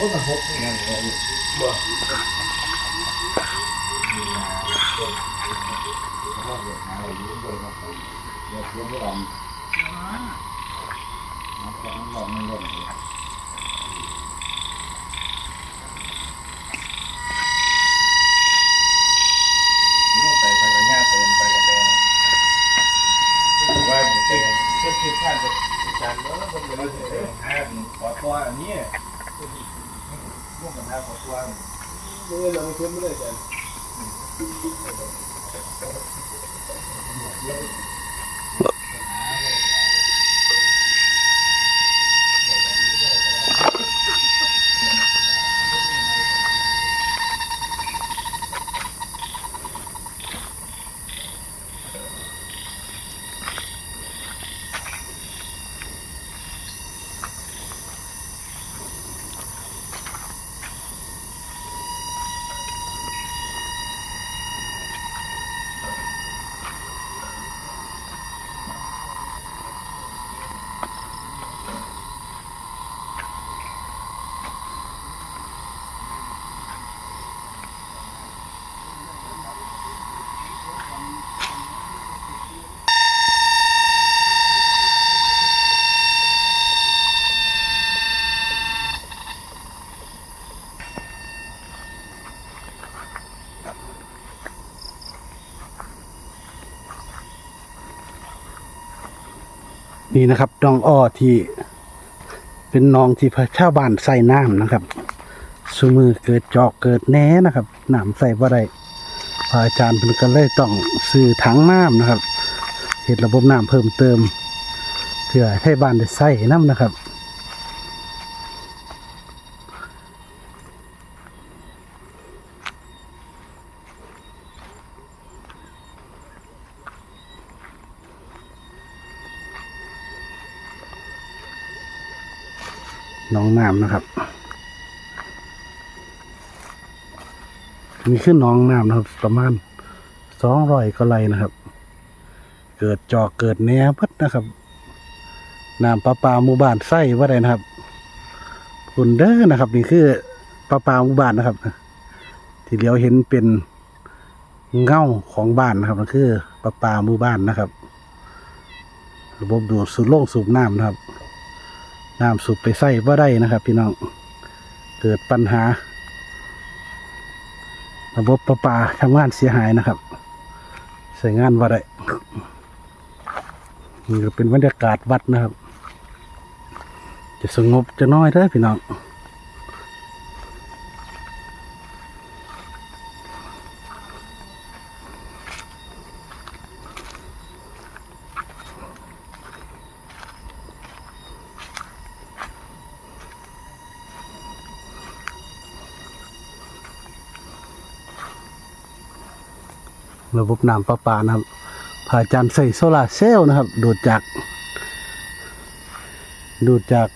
อ้มันหกนี่กันเลยบ่มีนาคมเขาเดือดหาอะไรอยู่ด้วยครับเดือดเดือดไม่ดำน้ำแข็งร้อนมันเล่นเลยนี่ไปไปกับญาติเป็นไปกับเป็นว่าจะเป็นเช็ดผิดพลาดกับจานเนาะคนเดียวเราเลจะยเป็นห้าขอตัวอันนี้ พวกกันห้าขอตัวเมื่เราไม่เชื่อไม่ได้จาน นี่นะครับดองอ้อที่ เป็นนองที่พระชาวบ้านใส่น้ำนะครับสมือเกิดจอกเกิดแหน่นะครับน้ำใส่บ่ได้พระอาจารย์เพิ่นก็เลยต้องซื้อถังน้ำนะครับเห็ดระบบน้ำเพิ่มเติมเพื่อให้บ้านได้ใส่น้ำนะครับ งน้ำนะครับมีขึ้นน้องน้ำนะครับ ประมาณสองร้อยกว่าไรนะครับ เกิดจอกเกิดแหนพัดนะครับน้ำประปลาหมู่บ้านไส้ว่าไรนะครับคุณเด้อนะครับ นี่คือประปลาหมู่บ้านนะครับ ที่เลี้ยวเห็นเป็นเงาของบ้านนะครับนั่นคือประปลาหมู่บ้านนะครับ ระบบดูดสูบโล่งสูบน้ำนะครับ น้ำสูบไปใส่ว่าได้นะครับ พี่น้องเกิดปัญหา ระบบประปาทำงานเสียหายนะครับใส่งานว่าได้นี่เป็นบรรยากาศวัดนะครับ จะสงบจะน้อยเด้อพี่น้อง ระบบน้ำประปานะครับพระอาจารย์ใส่โซลาเซลล์นะครับ ดูดจาก ดูดจาก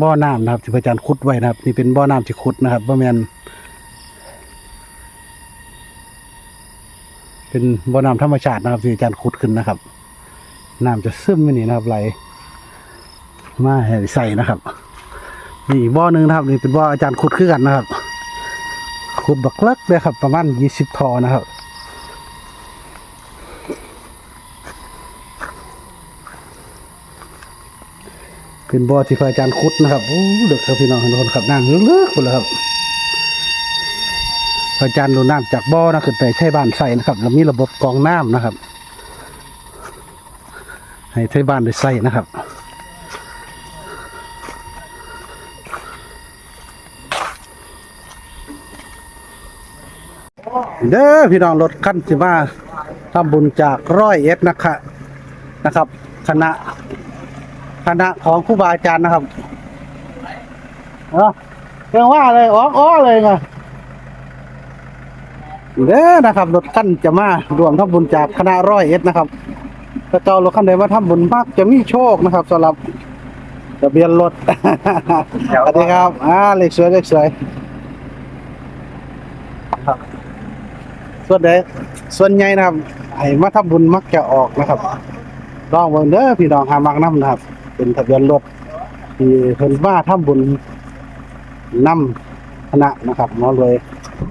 บ่อน้ำนะครับที่พระอาจารย์ขุดไว้นะครับ นี่เป็นบ่อน้ำที่ขุดนะครับบ่แม่นเป็นบ่อน้ำธรรมชาตินะครับที่อาจารย์ขุดขึ้นนะครับน้ำจะซึมไปนี่นะครับไหลมาให้ใส่นะครับนี่บ่อหนึ่งนะครับ นี่เป็นบ่ออาจารย์ขุดขึ้นกันนะครับ ขุดบักเล็กเลยครับ ประมาณยี่สิบทอนะครับเป็นบ่อที่พระอาจารย์ขุดนะครับโอ้เด็กครับพี่น้องทุกคนครับน้ำลึกๆหมดเลยครับพระอาจารย์ดูน้ำจากบ่อนะขึ้นไปใช้บ้านใส่นะครับ แล้วมีระบบกองน้ำนะครับ ให้ใช้บ้านได้ใส่นะครับ เด้อพี่น้องรถขั้นสิมาทำบุญจากร้อยเอ็ดนะคะนะครับ คณะคณะของครูบาอาจารย์นะครับเออเรียกว่าเลยอ๋ออ้อเลยไงเด้อนะครับรถขั้นจะมารวมทำบุญจากคณะร้อยเอ็ดนะครับถ้าเจ้ารถขั้นใดมาทำบุญมากจะมีโชคนะครับสำหรับทะเบียนรถสวัสดีครับอ่าเลขสวยเลขสวยครับ ส่วนใดส่วนใหญ่นะครับไอ้มาทำบุญมักจะออกนะครับลองเบิ่งเด้อพี่น้องหามักน้ำนะครับ เป็นทะเบียนรถที่เพิ่นมาทำบุญนำคณะนะครับหมอรวย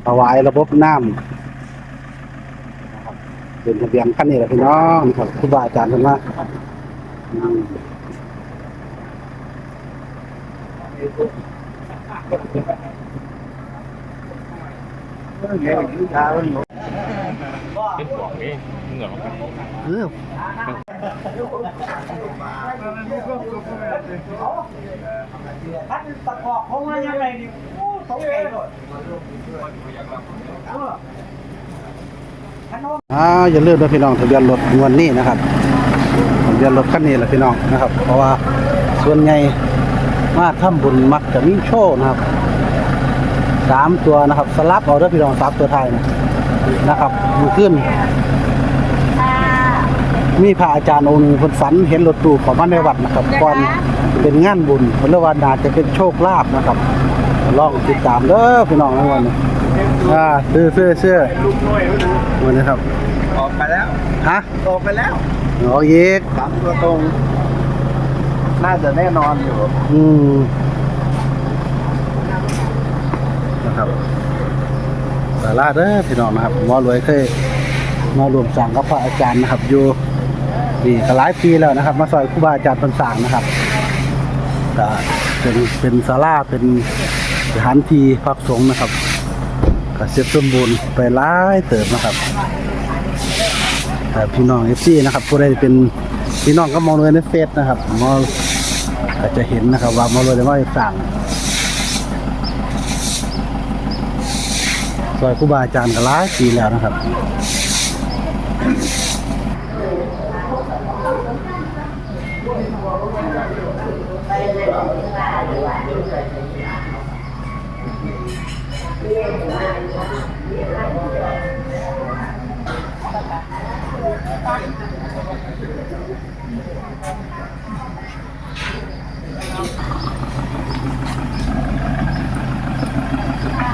ถวายระบบน้ำนะครับเป็นทะเบียนคันนี้แหละพี่น้องครับครูบาอาจารย์เพิ่นมาอืม เป็นปอกนี่เหงาเออพัดตะกอกเขามายังไงนี่โอ้สงสัยหมดอ่าอย่าลืมนะพี่น้องทะเบียนรถงวดนี้นะครับทะเบียนรถคันนี้แหละพี่น้องนะครับ เพราะว่าส่วนใหญ่มาทำบุญมักจะมีโชคนะครับสามตัวนะครับ สลับเอาด้อพี่น้องสามตัวไทยนะ นะครับมือขึ้น มีพระอาจารย์องค์หนึ่งคนฝันเห็นรถตู้ของมาในวัดนะครับก่อนเป็นงานบุญเพนเรียกว่านาจะเป็นโชคลาภนะครับลองติดตามเด้อพี่น้องในวันนี้อ่าซื้อซื้อซื้อลูกน้อยวันนี้ครับ ออกไปแล้วฮะออกไปแล้วเอาอีกสามตัวตรง น่าจะแน่นอนอยู่ อืมนะครับสาราเด้อพี่น้องนะครับหมอรวยเคยมารวมสั่งกับพระอาจารย์นะครับ อยู่นี่ก็หลายปีแล้วนะครับ มาซอยครูบาอาจารย์เพิ่นสร้างนะครับก็เป็นเป็นศาลาเป็นสถานที่พักสงฆ์นะครับก็เสร็จสมบูรณ์ไปหลายเติบนะครับแต่พี่น้องเอฟซีนะครับผู้ใดเป็นพี่น้องก็มองเลยในเฟซนะครับมองก็จะเห็นนะครับ ว่ามองเลยได้ว่าสั่ง ซอยครูบาอาจารย์ก็หลายปีแล้วนะครับ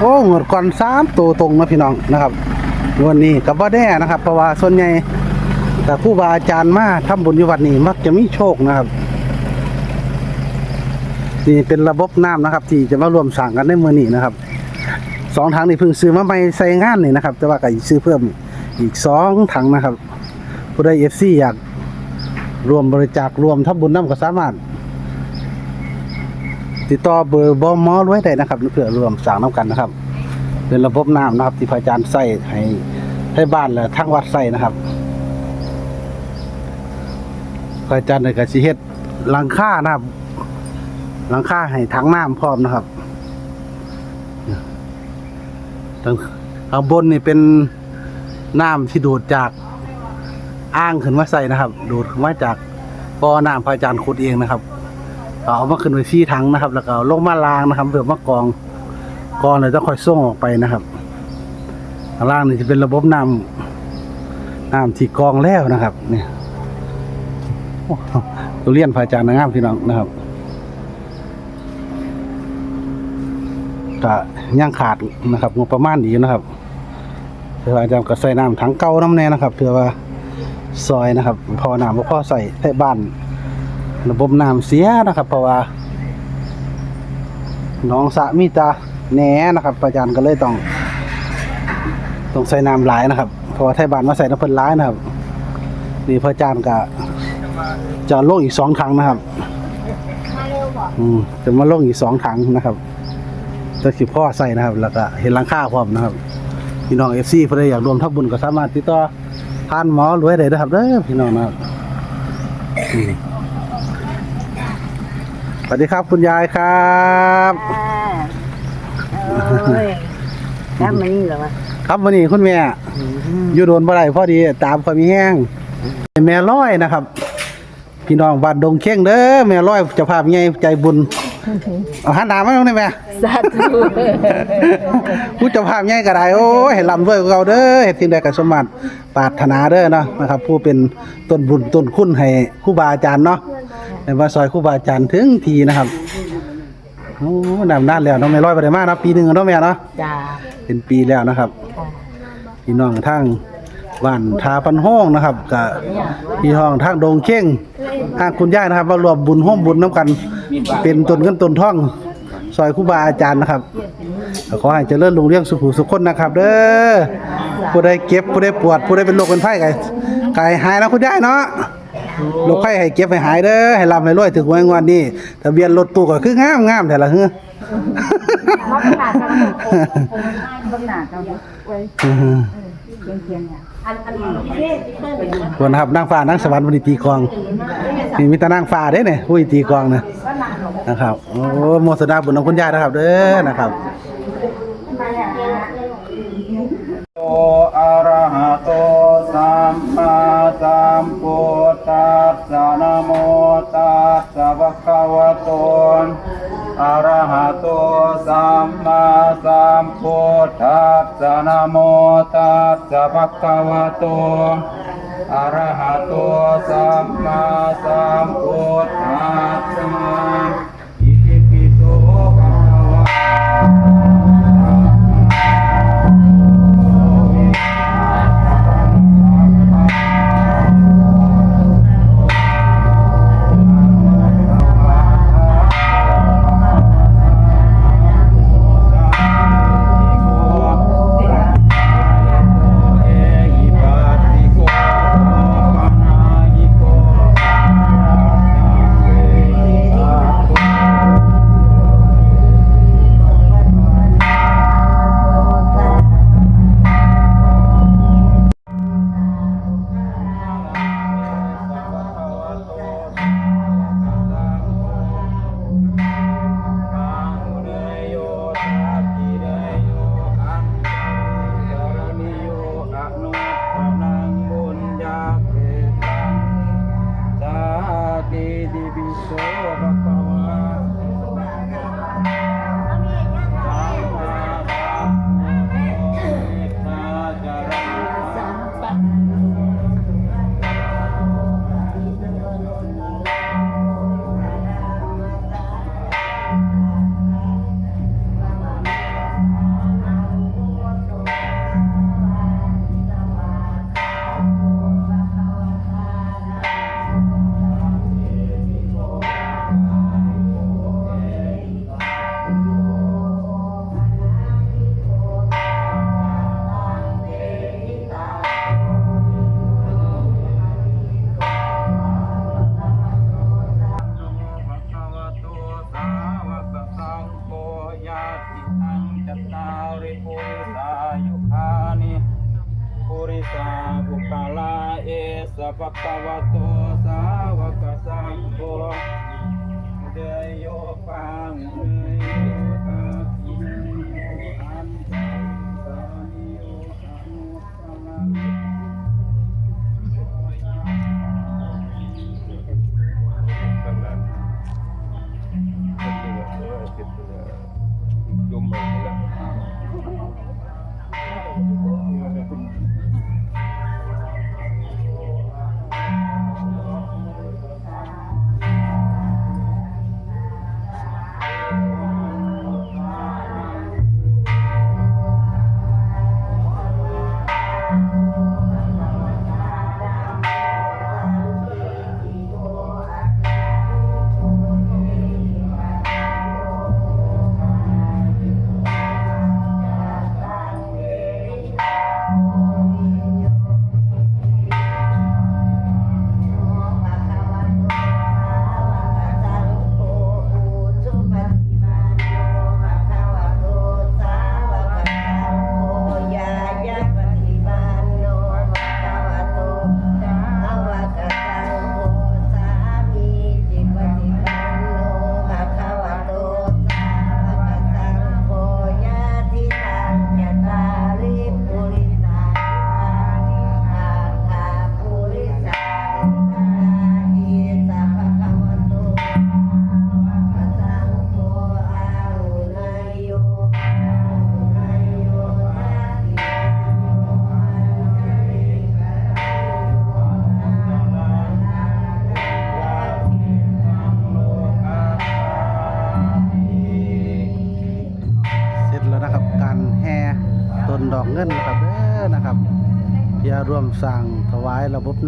โอ้หมดก่อนสามตัวตรงนะพี่น้องนะครับวันนี้กับว่าแน่นะครับ เพราะว่าส่วนใหญ่แต่ผู้บาอาจารย์มาทำบุญอยู่วัดนี้มักจะมีโชคนะครับนี่เป็นระบบน้ำนะครับ ที่จะมารวมสั่งกันในมือนี้นะครับสองถังนี่เพิ่งซื้อมาใหม่ใส่งานนี่นะครับ แต่ว่าก็ซื้อเพิ่มอีกสองถังนะครับผู้ใดเอฟซีอยากรวมบริจาครวมทำบุญน้ำก็สามารถ ติดต่อเบอร์บอมอไว้ได้นะครับเพื่อรวมสร้างน้ำกันนะครับ เป็นระบบน้ำนะครับ ที่พระอาจารย์ใส่ให้ให้บ้านและทั้งวัดใส่นะครับพระอาจารย์ในกสิเฮ็ดหลังค่านะครับ หลังคาให้ถังน้ำพร้อมนะครับทางข้างบนนี่เป็นน้ำที่ดูดจากอ่างขึ้นมาใส่นะครับ ดูดมาจากบ่อน้ำพระอาจารย์ขุดเองนะครับ เอามาขึ้นไปที่ถังนะครับ แล้วก็ลงมาล้างนะครับเพื่อมากองกองเลยจะค่อยส่งออกไปนะครับล่างนี่จะเป็นระบบน้ำน้ำที่กองแล้วนะครับเนี่ยตัวเรียนพระอาจารย์นะครับพี่น้องนะครับก็ยังขาดนะครับงบประมาณดีนะครับเพื่ออาจารย์ก็ใส่น้ำถังเก่าน้ำแน่นะครับเพื่อว่าซอยนะครับ พอน้ำบ่พอใส่ให้บ้าน ระบบน้ำเสียนะครับเพราะว่าน้องสะมีตาแหนนะครับอาจารย์ก็เลยต้องต้องใส่น้ำหลายนะครับเพราะว่าไทยบ้านมาใส่น้ำเพิ่นหลายนะครับนี่พระอาจารย์ก็จะลงอีกสองถังนะครับอืมจะมาลงอีกสองถังนะครับจะสิพ่อใส่นะครับ แล้วก็เห็นหลังคาพร้อมนะครับพี่น้องเอฟซีเพื่ออยากรวมทับบุญก็สามารถติดต่อผ่านหมอรวยได้นะครับเด้อพี่น้องนะครับ สวัสดีครับคุณยายครับโอ้ยแล้วมันนี่เหรอวะครับวันนี้คุณแม่อยู่โดนบ่ได้พอดีตามความมีแห้งแม่ร้อยนะครับ พี่น้องบ้านดงเข่งเด้อแม่ร้อยเจะภาพใหญ่ใจบุญเอาหันหน้ามาตรงนี้แม่สาธุผู้เจ้าภาพใหญ่ก็ได้โอ้ยให้ร่ำรวยกว่าเราเด้อเฮ็ดสิ่งใดก็สมบัติปรารถนาเด้อเนาะนะครับ ผู้เป็นต้นบุญต้นคุณให้ครูบาอาจารย์เนาะ ในว่าซอยครูบาอาจารย์ถึงทีนะครับโอ้นำนานแล้วเน้องแม่ร้อยบ่ได้มาเนาะปีหนึงแล้วเนาะแม่เนาะจ้าเป็นปีแล้วนะครับค่ะพี่น้องทั้งบ้านทาปันห้องนะครับกับพี่ห้องทางดงเข่งทางคุณย่ายนะครับมารวมบุญห้อมบุญน้ำกัน เป็นตนเงินตนท่องซอยครูบาอาจารย์นะครับขอให้เจริญรุ่งเรืองสุขสุขคนนะครับ เด้อผู้ใดเก็บผู้ใดปวดผู้ใดเป็นโรคเป็นไข้ไก่ไก่หายนะคุณย่ายเนาะ โรคไข้ให้เก็บให้หายเด้อให้ร่ำให้รวยถึงวันงวันนี้ทะเบียนรถตู้ก็คืองามงามแต่ละเฮือมาขนาดกันขนาดกันไว้เคียงเคียงเนี่ยอันอันนี้คนครับนางฟ้านางสวรรค์วันตีกองนี่มีแต่นางฟ้าเด้เนี่ยผู้ตีกองนะนะครับโอ้โมสดาบุญของคุณยายนะครับเด้อนะครับ อะระหะโตสัมมาสัมพุทธัสสะนะโมตัสสะภะคะวะโตอะระหะโตสัมมาสัมพุทธัสสะ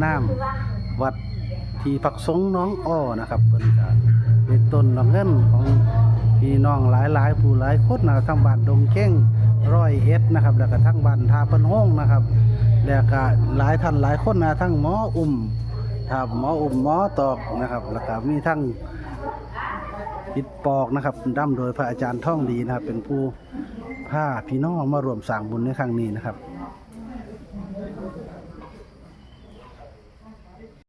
น้ำวัดที่พักสงน้องอ้อนะครับเพิ่นก็เป็นต้นดอกเงินของพี่น้องหลายๆ ผู้หลายคนนะทั้งบ้านดงเก้งร้อยเอ็ดนะครับ แล้วก็ทั้งบ้านทาเพิ่นโฮ้งนะครับ แล้วก็หลายท่านหลายคนนะทั้งหมออุ่มครับหมออุ่มหมอตอกนะครับ แล้วก็มีทั้งปิดปอกนะครับนำโดยพระอาจารย์ท่องดีนะครับ เป็นผู้พาพี่น้องมารวมสร้างบุญในครั้งนี้นะครับ